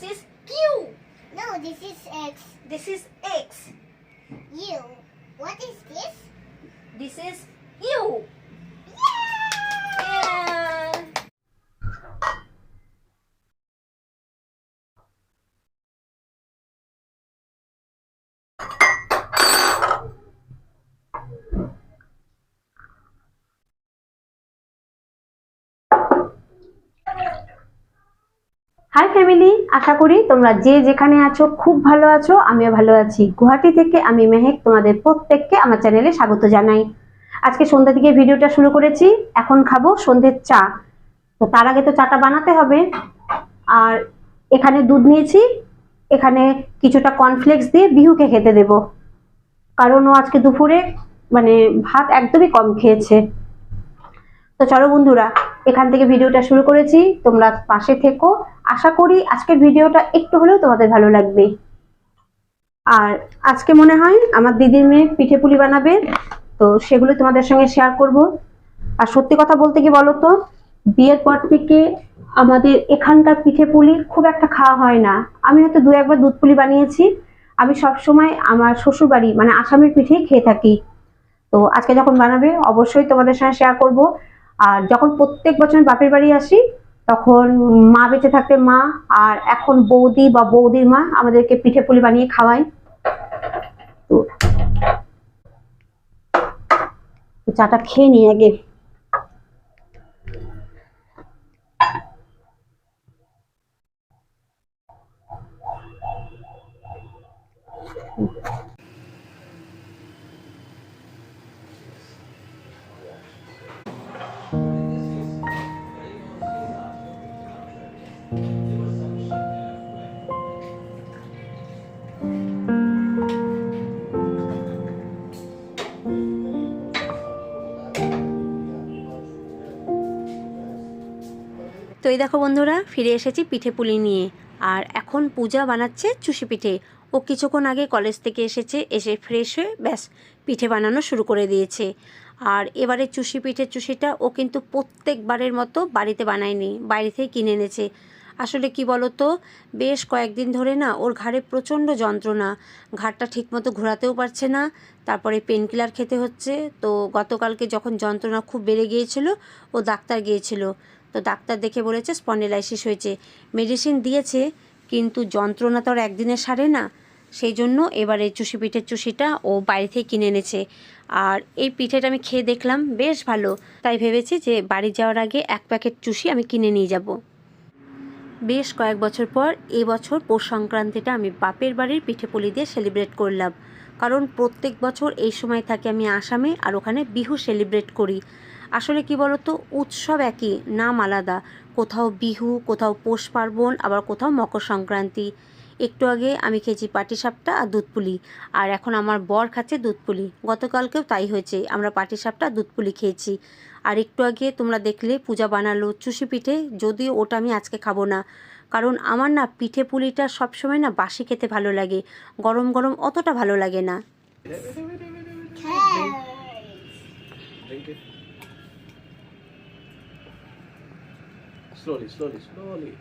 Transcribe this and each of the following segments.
This is Q. No, this is X. This is X. U. What is this? This is U. Hi family আশা করি তোমরা যে যেখানে আছো খুব ভালো আছো, আমিও ভালো আছি। গুয়াহাটি থেকে আমি মেহেক, তোমাদের প্রত্যেককে আমার চ্যানেলে স্বাগত জানাই। আজকে সন্ধ্যা থেকে ভিডিওটা শুরু করেছি। এখন খাব সন্ধ্যের চা। তো তার আগে তো চাটা বানাতে হবে। আর এখানে দুধ নিয়েছি। এখানে কিছুটা কর্নফ্লেক্স দিয়ে বিহুকে খেতে দেব। কারণ ও আজকে দুপুরে মানে ভাত একদমই কম খেয়েছে। তো চলো বন্ধুরা, এখান থেকে ভিডিওটা শুরু করেছি। তোমরা পাশে থেকো। আশা করি আজকের ভিডিওটা একটু হলেও তোমাদের ভালো লাগবে। আর আজকে মনে হয় আমার দিদির মেয়ে পিঠে পুলি বানাবে, তো সেগুলো তোমাদের সঙ্গে শেয়ার করব। আর সত্যি কথা বলতে কি বলো তো বিয়ের পর থেকে আমাদের এখানকার পিঠে পুলি খুব একটা খাওয়া হয় না। আমি হয়তো দু একবার দুধ পুলি বানিয়েছি। আমি সব সময় আমার শ্বশুর বাড়ি মানে আসামের পিঠেই খেয়ে থাকি। তো আজকে যখন বানাবে, অবশ্যই তোমাদের সঙ্গে শেয়ার করব। আর যখন প্রত্যেক বছর বাপের বাড়ি আসি তখন মা বেঁচে থাকতে মা, আর এখন বৌদি বা বৌদির মা আমাদেরকে পিঠে পুলি বানিয়ে তো চাটা খেয়ে নিই আগে। তো এই দেখো বন্ধুরা, ফিরে এসেছি পিঠে পুলি নিয়ে। আর এখন পূজা বানাচ্ছে চুষি পিঠে। ও কিছুক্ষণ আগে কলেজ থেকে এসেছে, এসে ফ্রেশ হয়ে ব্যাস পিঠে বানানো শুরু করে দিয়েছে। আর এবারে চুষি পিঠের চুষিটা ও কিন্তু প্রত্যেকবারের মতো বাড়িতে বানায়নি, বাইরে থেকে কিনে এনেছে। আসলে কি বলো তো বেশ কয়েকদিন ধরে না ওর ঘাড়ে প্রচণ্ড যন্ত্রণা। ঘাড়টা ঠিকমতো ঘোরাতেও পারছে না, তারপরে পেন খেতে হচ্ছে। তো গতকালকে যখন যন্ত্রণা খুব বেড়ে গিয়েছিল, ও ডাক্তার গিয়েছিল। তো ডাক্তার দেখে বলেছে স্পন্ডিলাইসিস হয়েছে। মেডিসিন দিয়েছে, কিন্তু যন্ত্রণা তো আর একদিনে সারে না। সেই জন্য এবারে চুষি পিঠের চুষিটা ও বাইরে থেকে কিনে এনেছে। আর এই পিঠেটা আমি খেয়ে দেখলাম, বেশ ভালো। তাই ভেবেছি যে বাড়ি যাওয়ার আগে এক প্যাকেট চুষি আমি কিনে নিয়ে যাব। বেশ কয়েক বছর পর এবছর পৌষ সংক্রান্তিটা আমি বাপের বাড়ির পিঠে পুলি দিয়ে সেলিব্রেট করলাম। কারণ প্রত্যেক বছর এই সময় থাকে আমি আসামে আর ওখানে বিহু সেলিব্রেট করি। আসলে কি বলতো উৎসব একই নাম আলাদা। কোথাও বিহু কোথাও পৌষ পার্বণ আবার কোথাও মকর সংক্রান্তি। একটু আগে আমি খেয়েছি পাটিসাপটা আর দুধপুলি আর এখন আমার বর খাচ্ছে দুধপুলি গতকালকেও তাই হয়েছে আমরা পাটিসাপটা আর দুধপুলি খেয়েছি। আর একটু আগে তোমরা দেখলে পূজা বানালো চুষি পিঠে যদিও ওটা আমি আজকে খাব না। কারণ আমার না পিঠে পুলিটা সবসময় না বাসি খেতে ভালো লাগে গরম গরম অতটা ভালো লাগে না। Slowly, slowly, slowly.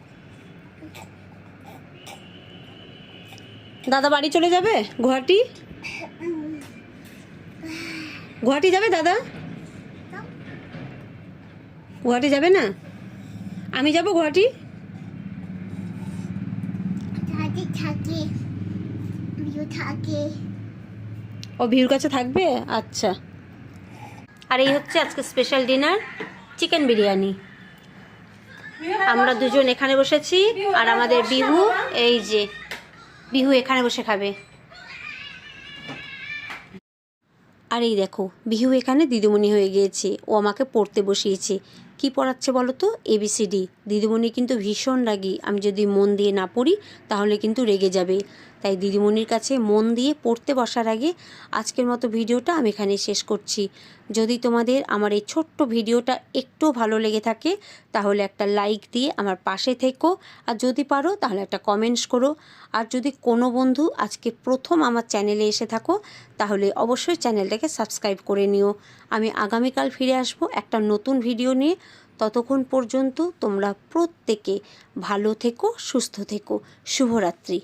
দাদা বাড়ি চলে যাবে? গুয়াহাটি? গুয়াহাটি যাবে দাদা? গুয়াহাটি যাবে না? আমি যাব গুয়াহাটি? ও ভিউর কাছে থাকবে? আচ্ছা। আর এই হচ্ছে আজকে স্পেশাল ডিনার চিকেন বিরিয়ানি। আমরা দুজন এখানে বসেছি, আর আমাদের বিহু, এই যে, বিহু এখানে বসে খাবে। আর এই দেখো, বিহু এখানে দিদিমণি হয়ে গিয়েছে, ও আমাকে পড়তে বসিয়েছে। কি পড়াচ্ছে বলো তো এবিসিডি দিদিমণি কিন্তু ভীষণ রাগী। আমি যদি মন দিয়ে না পড়ি, তাহলে কিন্তু রেগে যাবে। তাই দিদিমণির কাছে মন দিয়ে পড়তে বসার আগে আজকের মতো ভিডিওটা আমি এখানে শেষ করছি। যদি তোমাদের আমার এই ছোট্ট ভিডিওটা একটু ভালো লেগে থাকে, তাহলে একটা লাইক দিয়ে আমার পাশে থেকো। আর যদি পারো, তাহলে একটা কমেন্টস করো। আর যদি কোনো বন্ধু আজকে প্রথম আমার চ্যানেলে এসে থাকো, তাহলে অবশ্যই চ্যানেলটাকে সাবস্ক্রাইব করে নিও। আমি আগামীকাল ফিরে আসব একটা নতুন ভিডিও নিয়ে। ততক্ষণ পর্যন্ত তোমরা প্রত্যেকে ভালো থেকো সুস্থ থেকো। শুভরাত্রি।